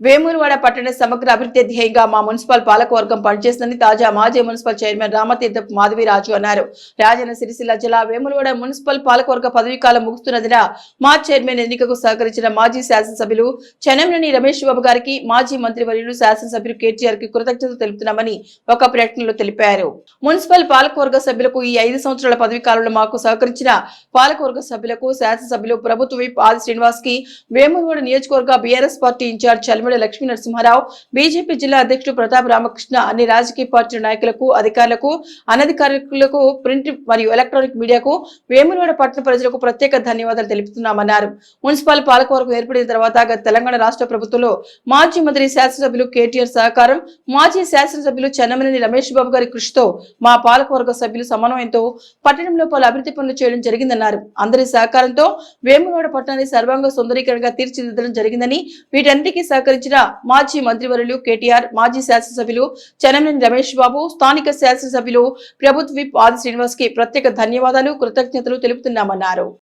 వేమూరువాడ పట్టణ సమగ్ర అభివృద్ధి ధ్యేయంగా మా మున్సిపల్ పాలకవర్గం పనిచేస్తుందని తాజా మాజీ మున్సిపల్ చైర్మన్ రామతీర్థపు మాధవిరాజు అన్నారు. రాజన్న సిరిసిల్ల జిల్లా వేములవాడ మున్సిపల్ పాలకవర్గ పదవీకాలం ముగుస్తున్నదిన మా చైర్మన్ ఎన్నికకు సహకరించిన మాజీ శాసనసభ్యులు చెనంనేని రమేష్ బాబు గారికి మాజీ మంత్రివర్యులు శాసనసభ్యులు కేటీఆర్కి కృతజ్ఞతలు తెలుపుతున్నామని ఒక ప్రకటనలో తెలిపారు. మున్సిపల్ పాలకవర్గ సభ్యులకు ఈ ఐదు సంవత్సరాల పదవీకాలంలో మాకు సహకరించిన పాలకవర్గ సభ్యులకు శాసనసభ్యులు ప్రభుత్వ విప్ ఆది శ్రీనివాస్కి వేములవాడ నియోజకవర్గ BRS party incharge Chalmida Lakshmi Narasimha Rao BJP జిల్లా అధ్యక్షుడు ప్రతాప్ రామకృష్ణ అన్ని రాజకీయ పార్టీల నాయకులకు అధికారులకు అనధికారులకు ప్రింట్ మరియు ఎలక్ట్రానిక్ మీడియాకు వేములవాడ పట్టణ ప్రజలకు ప్రత్యేక ధన్యవాదాలు తెలుపుతున్నామన్నారు. మున్సిపల్ పాలకవర్గం ఏర్పడిన తర్వాత గత తెలంగాణ రాష్ట్ర ప్రభుత్వంలో మాజీ మంత్రి శాసనసభ్యులు కేటీఆర్ సహకారం మాజీ శాసనసభ్యులు చెన్నమనేని రమేష్ బాబు గారి కృషితో మా పాలకవర్గ సభ్యులు సమన్వయంతో పట్టణంలో పలు అభివృద్ధి పనులు చేయడం జరిగిందన్నారు. అందరి సహకారంతో వేములవాడ పట్టణాన్ని సర్వాంగ సుందరీకరణగా తీర్చిదిద్దడం జరిగిందని వీటన్నిటికీ సత్కరించిన మాజీ మంత్రివర్యులు కేటీఆర్ మాజీ శాసనసభ్యులు చెన్నమనేని రమేష్ బాబు స్థానిక శాసనసభ్యులు ప్రభుత్వ విప్ ఆది శ్రీనివాస్కి ప్రత్యేక ధన్యవాదాలు కృతజ్ఞతలు తెలుపుతున్నామన్నారు.